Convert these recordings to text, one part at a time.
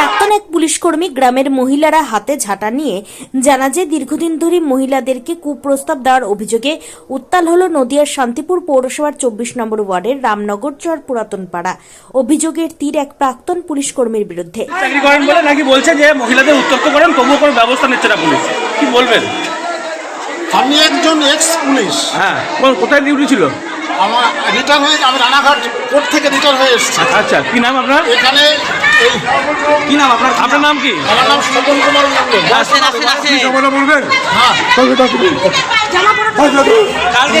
প্রাক্তন এক পুলিশকর্মী গ্রামের মহিলারা হাতে ঝাঁটা নিয়ে জানাজে দীর্ঘদিন ধরে মহিলাদেরকে কুপ্রস্তাব দেওয়ার অভিযোগে উত্তাল হল নদিয়ার শান্তিপুর পৌরসভার চব্বিশ নম্বর ওয়ার্ডের রামনগর চর পুরাতন পাড়া। অভিযোগের তীর এক প্রাক্তন পুলিশকর্মীর বিরুদ্ধে। চাকরি করেন বলে নাকি বলছে যে মহিলাদের উত্তপ্ত করেন তবুও কোনো ব্যবস্থা নিচ্ছে না পুলিশ? কি বলবেন? আমি একজন এক্স পুলিশ হ্যাঁ কোথায় ডিউটি ছিল? আমার রিটার্ন হয়ে আমি রানাঘাট কোর্ট থেকে রিটার্ন হয়ে এসেছি। আচ্ছা কি নাম আপনার? এখানে কি নাম আপনার? আপনার নাম কি? আমার নাম স্বপন কুমার মন্ডল হ্যাঁ।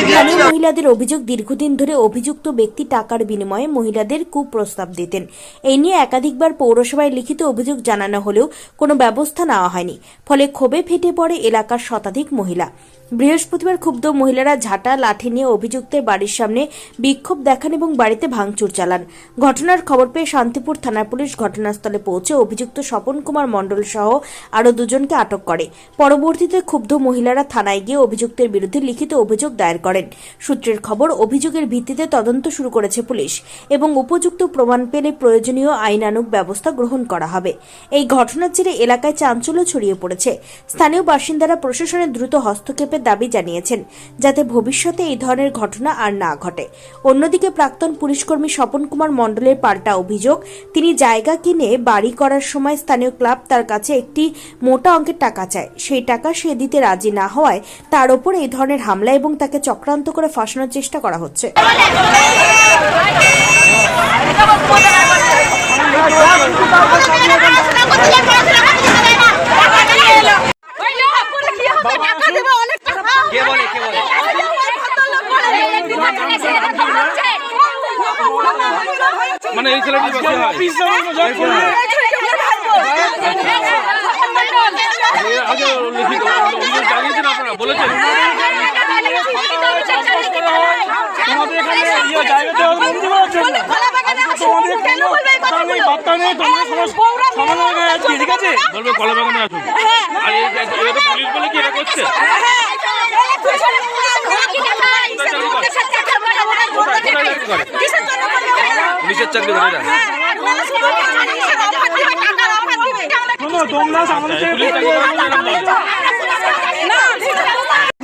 স্থানীয় মহিলাদের অভিযোগ দীর্ঘদিন ধরে অভিযুক্ত ব্যক্তি টাকার বিনিময়ে মহিলাদের কুপ্রস্তাব দিতেন। এই নিয়ে একাধিকবার পৌরসভায় লিখিত অভিযোগ জানানো হলেও কোনো ব্যবস্থা নেওয়া হয়নি। ফলে ক্ষোভে ফেটে পড়ে এলাকার শতাধিক মহিলা। বৃহস্পতিবার ক্ষুব্ধ মহিলারা ঝাঁটা লাঠি নিয়ে অভিযুক্তের বাড়ির সামনে বিক্ষোভ দেখান এবং বাড়িতে ভাঙচুর চালান। ঘটনার খবর পেয়ে শান্তিপুর থানার পুলিশ ঘটনাস্থলে পৌঁছে অভিযুক্ত স্বপন কুমার মণ্ডল সহ আরও দুজনকে আটক করে। পরবর্তীতে ক্ষুব্ধ মহিলারা থানায় গিয়ে অভিযুক্তের বিরুদ্ধে লিখিত অভিযোগ দায়ের করেন। সূত্রের খবর, অভিযোগের ভিত্তিতে তদন্ত শুরু করেছে পুলিশ এবং উপযুক্ত প্রমাণ পেলে প্রয়োজনীয় আইনানুগ ব্যবস্থা গ্রহণ করা হবে। এই ঘটনার জেরে এলাকায় চাঞ্চল্য ছড়িয়ে পড়েছে। স্থানীয় বাসিন্দারা প্রশাসনের দ্রুত হস্তক্ষেপের দাবি জানিয়েছেন, যাতে ভবিষ্যতে এই ধরনের ঘটনা আর না ঘটে। অন্যদিকে প্রাক্তন পুলিশকর্মী স্বপন কুমার মণ্ডলের পাল্টা অভিযোগ, তিনি জায়গা কিনে বাড়ি করার সময় স্থানীয় ক্লাব তার কাছে একটি মোটা অঙ্কের টাকা চায়। সেই টাকা সে দিতে রাজি না হওয়ায় তার ওপর এই ধরনের হামলা এবং তাকে চক্রান্ত করে ফাঁসানোর চেষ্টা করা হচ্ছে কে বলে কে বলে মানে এই ছেলেটি বেশি আগে লিখিত জানিয়েছেন আপনারা বলেছেন তোমাদের এখানে ইয়ে জায়গা দেওয়া করার জন্য তোমাদের কোনো কোনো বার্তা নেই তোমরা সমাজ সমাধান ঠিক আছে বলবে কলা বাগানে আসুন আর এটা পুলিশ বলে কি এটা করছে পুলিশের চাকরি করে এটা শোনো তোমরা আমাদের পুলিশ চাকরি করে এরকম বলে।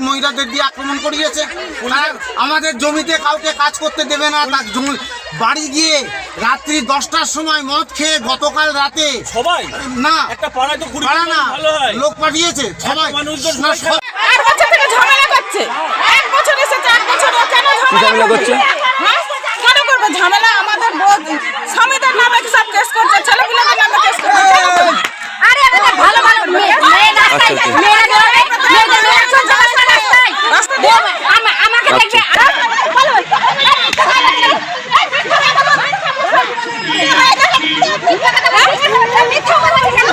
মহিলাদের দিয়ে আক্রমণ করিয়েছে। আমাদের জমিতে কাউকে কাজ করতে দেবে না। তার বাড়ি গিয়ে রাত্রি দশটার সময় মদ খেয়ে গতকাল রাতে সবাই? না একটা পাড়ায় তো না লোক পাঠিয়েছে। সবাই এক বছর থেকে ঝামেলা করছে। এক বছর এসেছে এক বছর কেন ঝামেলা করছে? হ্যাঁ? কেন করবে? ঝামেলা স্বামীদের নামে সব কেস করছে ছেলেপিলাদের নামে কেস করছে আরে আমাদের ভালো ভালো মেয়ে রাস্তায় মেয়েরা ধরে মেয়েদের রাস্তায় আমাকে দেখবে মিথ্যা কথা কেন